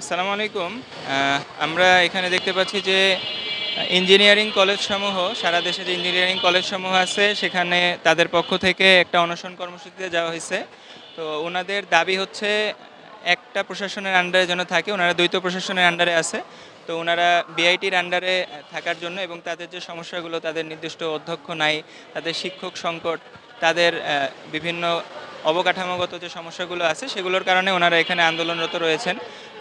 আসসালামু আলাইকুম। আমরা এখানে দেখতে পাচ্ছি যে ইঞ্জিনিয়ারিং কলেজ সমূহ সারা দেশে যে ইঞ্জিনিয়ারিং কলেজ সমূহ আছে, সেখানে তাদের পক্ষ থেকে একটা অনশন কর্মসূচিতে যাওয়া হয়েছে। তো ওনাদের দাবি হচ্ছে, একটা প্রশাসনের আন্ডারে যেন থাকে, ওনারা দ্বৈত প্রশাসনের আন্ডারে আছে। তো ওনারা বিআইটির আন্ডারে থাকার জন্য এবং তাদের যে সমস্যাগুলো, তাদের নির্দিষ্ট অধ্যক্ষ নাই, তাদের শিক্ষক সংকট, তাদের বিভিন্ন অবকাঠামোগত যে সমস্যাগুলো আছে, সেগুলোর কারণে ওনারা এখানে আন্দোলনরত রয়েছেন।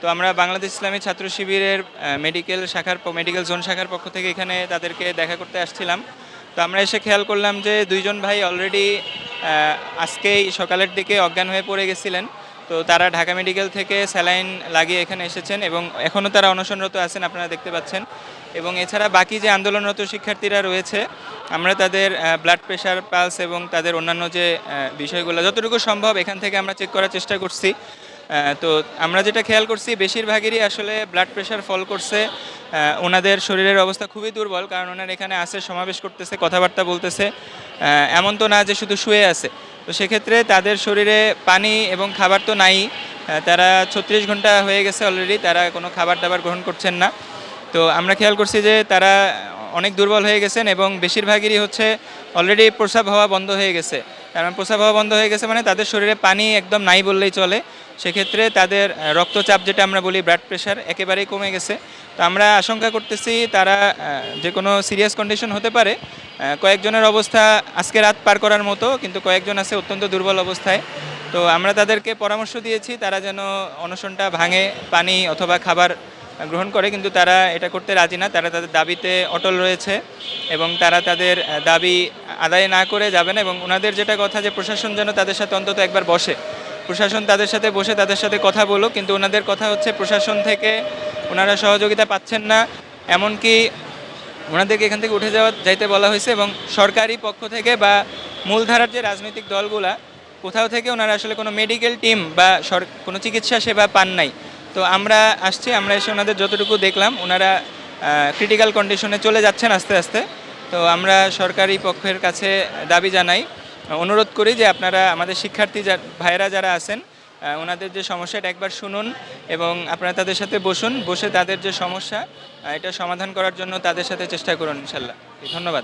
তো আমরা বাংলাদেশ ইসলামী ছাত্র শিবিরের মেডিকেল শাখার মেডিকেল জোন শাখার পক্ষ থেকে এখানে তাদেরকে দেখা করতে আসছিলাম। তো আমরা এসে খেয়াল করলাম যে দুইজন ভাই অলরেডি আজকেই সকালের দিকে অজ্ঞান হয়ে পড়ে গেছিলেন। তো তারা ঢাকা মেডিকেল থেকে স্যালাইন লাগিয়ে এখানে এসেছেন এবং এখনও তারা অনশনরত আছেন আপনারা দেখতে পাচ্ছেন। এবং এছাড়া বাকি যে আন্দোলনরত শিক্ষার্থীরা রয়েছে, আমরা তাদের ব্লাড প্রেশার পালস এবং তাদের অন্যান্য যে বিষয়গুলো, যতটুকু সম্ভব এখান থেকে আমরা চেক করার চেষ্টা করছি। তো আমরা যেটা খেয়াল করছি, বেশিরভাগেরই আসলে ব্লাড প্রেশার ফল করছে। ওনাদের শরীরের অবস্থা খুবই দুর্বল, কারণ ওনারা এখানে আসে সমাবেশ করতেছে, কথাবার্তা বলতেছে। এমন তো না যে শুধু শুয়ে আছে। তো সেক্ষেত্রে তাদের শরীরে পানি এবং খাবার তো নাই। তারা ছত্রিশ ঘণ্টা হয়ে গেছে অলরেডি তারা কোনো খাবার দাবার গ্রহণ করছেন না। তো আমরা খেয়াল করছি যে তারা অনেক দুর্বল হয়ে গেছেন এবং বেশিরভাগেরই হচ্ছে অলরেডি প্রস্রাব হওয়া বন্ধ হয়ে গেছে। কারণ প্রস্রাব হওয়া বন্ধ হয়ে গেছে মানে তাদের শরীরে পানি একদম নাই বললেই চলে। সেক্ষেত্রে তাদের রক্তচাপ যেটা আমরা বলি ব্লাড প্রেশার একেবারেই কমে গেছে। তো আমরা আশঙ্কা করতেছি তারা যে কোনো সিরিয়াস কন্ডিশন হতে পারে। কয়েকজনের অবস্থা আজকে রাত পার করার মতো, কিন্তু কয়েকজন আছে অত্যন্ত দুর্বল অবস্থায়। তো আমরা তাদেরকে পরামর্শ দিয়েছি তারা যেন অনশনটা ভাঙে, পানি অথবা খাবার গ্রহণ করে, কিন্তু তারা এটা করতে রাজি না। তারা তাদের দাবিতে অটল রয়েছে এবং তারা তাদের দাবি আদায় না করে যাবে না এবং ওনাদের যেটা কথা যে প্রশাসন যেন তাদের সাথে অন্তত একবার বসে। প্রশাসন তাদের সাথে বসে তাদের সাথে কথা বলুক, কিন্তু ওনাদের কথা হচ্ছে প্রশাসন থেকে ওনারা সহযোগিতা পাচ্ছেন না। এমনকি ওনাদেরকে এখান থেকে উঠে যাওয়া, যাইতে বলা হয়েছে এবং সরকারি পক্ষ থেকে বা মূলধারার যে রাজনৈতিক দলগুলা, কোথাও থেকে ওনারা আসলে কোনো মেডিকেল টিম বা কোনো চিকিৎসা সেবা পান নাই। তো আমরা আসছি, আমরা এসে ওনাদের যতটুকু দেখলাম, ওনারা ক্রিটিক্যাল কন্ডিশনে চলে যাচ্ছেন আস্তে আস্তে। তো আমরা সরকারি পক্ষের কাছে দাবি জানাই, অনুরোধ করি যে আপনারা, আমাদের শিক্ষার্থী যা, ভাইয়েরা যারা আছেন ওনাদের যে সমস্যাটা একবার শুনুন এবং আপনারা তাদের সাথে বসুন, বসে তাদের যে সমস্যা এটা সমাধান করার জন্য তাদের সাথে চেষ্টা করুন ইনশাল্লাহ। ধন্যবাদ।